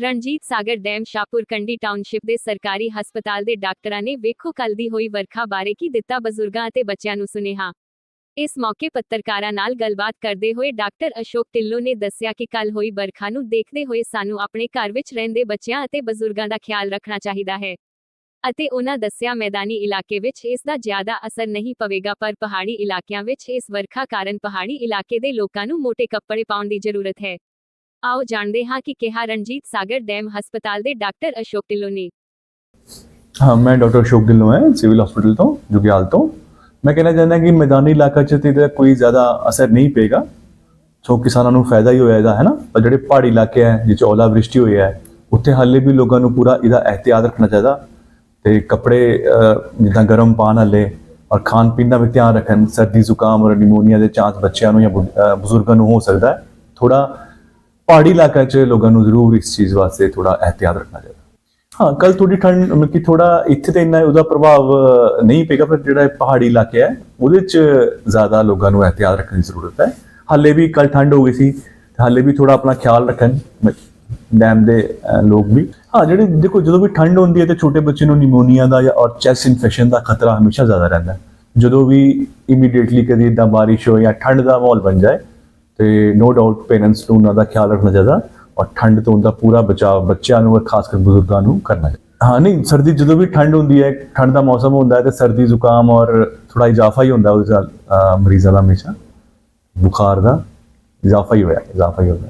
Ranjit Sagar dam Shahpur Kandi township ਦੇ ਸਰਕਾਰੀ ਹਸਪਤਾਲ ਦੇ ਡਾਕਟਰਾਂ ਨੇ ਵੇਖੋ ਕੱਲ ਦੀ ਹੋਈ ਵਰਖਾ ਬਾਰੇ ਕੀ ਦਿੱਤਾ ਬਜ਼ੁਰਗਾਂ ਅਤੇ ਬੱਚਿਆਂ ਨੂੰ ਸੁਨੇਹਾ। ਇਸ ਮੌਕੇ ਪੱਤਰਕਾਰਾਂ ਨਾਲ ਗੱਲਬਾਤ ਕਰਦੇ ਹੋਏ ਡਾਕਟਰ ਅਸ਼ੋਕ ਢਿੱਲੋਂ ਨੇ ਦੱਸਿਆ ਕਿ ਕੱਲ ਹੋਈ ਵਰਖਾ ਨੂੰ ਦੇਖਦੇ ਹੋਏ ਸਾਨੂੰ ਆਪਣੇ ਘਰ ਵਿੱਚ ਰਹਿੰਦੇ ਬੱਚਿਆਂ ਅਤੇ ਬਜ਼ੁਰਗਾਂ ਦਾ ਖਿਆਲ ਰੱਖਣਾ ਚਾਹੀਦਾ ਹੈ ਅਤੇ ਉਹਨਾਂ ਦੱਸਿਆ, ਮੈਦਾਨੀ ਇਲਾਕੇ ਵਿੱਚ ਇਸ ਦਾ ਜ਼ਿਆਦਾ ਅਸਰ ਨਹੀਂ ਪਵੇਗਾ, ਪਰ ਪਹਾੜੀ ਇਲਾਕਿਆਂ ਵਿੱਚ ਇਸ ਵਰਖਾ ਕਾਰਨ ਪਹਾੜੀ ਇਲਾਕੇ ਦੇ ਲੋਕਾਂ ਨੂੰ ਮੋٹے ਕੱਪੜੇ ਪਾਉਣ ਦੀ ਜ਼ਰੂਰਤ ਹੈ। ਆਓ ਜਾਣਦੇ ਹਾਂ ਕਿ ਕਿਹਾ ਰਣਜੀਤ ਸਾਗਰ ਡੈਮ ਹਸਪਤਾਲ ਦੇ ਡਾਕਟਰ ਅਸ਼ੋਕ ਢਿੱਲੋਂ ਨੇ। ਹਾਂ, ਮੈਂ ਡਾਕਟਰ ਅਸ਼ੋਕ ਢਿੱਲੋਂ ਹੈ, ਸਿਵਲ ਹਸਪੀਟਲ ਤੋਂ, ਜੁਗਿਆਲ ਤੋਂ। ਮੈਂ ਕਹਿਣਾ ਚਾਹੁੰਦਾ ਕਿ ਮੈਦਾਨੀ ਇਲਾਕਾ 'ਚ ਤੇ ਕੋਈ ਜ਼ਿਆਦਾ ਅਸਰ ਨਹੀਂ ਪਏਗਾ। ਸੋ ਕਿਸਾਨਾਂ ਨੂੰ ਫਾਇਦਾ ਹੀ ਹੋਇਆ ਇਹਦਾ, ਹੈ ਨਾ? ਪਰ ਜਿਹੜੇ ਪਹਾੜੀ ਇਲਾਕੇ ਹੈ, ਜਿੱਥੇ ਓਲਾ ਵ੍ਰਿਸ਼ਟੀ ਹੋਈ ਹੈ, ਉੱਥੇ ਹਾਲੇ ਵੀ ਲੋਕਾਂ ਨੂੰ ਪੂਰਾ ਇਹਦਾ ਇਹਤਿਆਤ ਰੱਖਣਾ ਚਾਹੀਦਾ। ਤੇ ਕੱਪੜੇ ਜਿੱਦਾਂ ਗਰਮ ਪਾਣ ਹਲੇ ਔਰ ਖਾਣ ਪੀਣ ਦਾ ਵੀ ਧਿਆਨ ਰੱਖਣ, ਸਰਦੀ ਜ਼ੁਕਾਮ ਔਰ ਨਿਮੋਨੀਆ ਦੇ ਚਾਂਸ ਬੱਚਿਆਂ ਨੂੰ ਜਾਂ ਬਜ਼ੁਰਗਾਂ ਨੂੰ ਹੋ ਸਕਦਾ ਹੈ। ਥੋੜਾ ਪਹਾੜੀ ਇਲਾਕਾ 'ਚ ਲੋਕਾਂ ਨੂੰ ਜ਼ਰੂਰ ਇਸ ਚੀਜ਼ ਵਾਸਤੇ ਥੋੜਾ ਇਹਤਿਆਤ ਰੱਖਣਾ ਚਾਹੀਦਾ। ਹਾਂ ਕੱਲ ਥੋੜੀ ਠੰਡ, ਮਤਲਬ ਕਿ ਥੋੜਾ ਇੱਥੇ ਤੇ ਇੰਨਾ ਉਹਦਾ ਪ੍ਰਭਾਵ ਨਹੀਂ ਪਏਗਾ, ਪਰ ਜਿਹੜਾ ਪਹਾੜੀ ਇਲਾਕੇ ਹੈ, ਉਹਦੇ 'ਚ ਜ਼ਿਆਦਾ ਲੋਕਾਂ ਨੂੰ ਇਹਤਿਆਤ ਰੱਖਣ ਦੀ ਜ਼ਰੂਰਤ ਹੈ। ਹਾਲੇ ਵੀ ਕੱਲ ਠੰਡ ਹੋ ਗਈ ਸੀ, ਹਾਲੇ ਵੀ ਥੋੜਾ ਆਪਣਾ ਖਿਆਲ ਰੱਖਣ, ਮ- ਡੈਮ ਦੇ ਲੋਕ ਵੀ। ਹਾਂ, ਜਿਹੜੇ ਦੇਖੋ, ਜਦੋਂ ਵੀ ਠੰਡ ਹੁੰਦੀ ਹੈ ਤੇ ਛੋਟੇ ਬੱਚੇ ਨੂੰ ਨਿਮੋਨੀਆ ਦਾ ਜਾਂ ਔਰ ਚੈਸਟ ਇਨਫੈਕਸ਼ਨ ਦਾ ਖਤਰਾ ਹਮੇਸ਼ਾ ਜ਼ਿਆਦਾ ਰਹਿੰਦਾ ਜਦੋਂ ਵੀ ਇਮੀਡੀਏਟਲੀ ਕਦੀ ਇਦਾਂ ਬਾਰਿਸ਼ ਹੋਏ ਜਾਂ ਠੰਡ ਦਾ ਮਾਹੌਲ ਬਣ ਜਾਏ ਤੇ ਨੋ ਡਾਊਟ ਪੇਰੈਂਟਸ ਨੂੰ ਉਹਨਾਂ ਦਾ ਖਿਆਲ ਰੱਖਣਾ ਚਾਹੀਦਾ ਔਰ ਠੰਡ ਤੋਂ ਉਹਦਾ ਪੂਰਾ ਬਚਾਅ ਬੱਚਿਆਂ ਨੂੰ ਔਰ ਖਾਸ ਕਰ ਬਜ਼ੁਰਗਾਂ ਨੂੰ ਕਰਨਾ ਚਾਹੀਦਾ। ਹਾਂ, ਨਹੀਂ, ਸਰਦੀ ਜਦੋਂ ਵੀ ਠੰਡ ਹੁੰਦੀ ਹੈ, ਠੰਡ ਦਾ ਮੌਸਮ ਹੁੰਦਾ ਹੈ ਤੇ ਸਰਦੀ ਜ਼ੁਕਾਮ ਔਰ ਥੋੜਾ ਇਜ਼ਾਫਾ ਹੀ ਹੁੰਦਾ ਉਸ ਨਾਲ ਮਰੀਜ਼ਾਂ ਦਾ ਹਮੇਸ਼ਾ। ਬੁਖਾਰ ਦਾ ਇਜ਼ਾਫਾ ਹੀ ਹੋਇਆ, ਇਜ਼ਾਫਾ ਹੀ ਹੋਇਆ।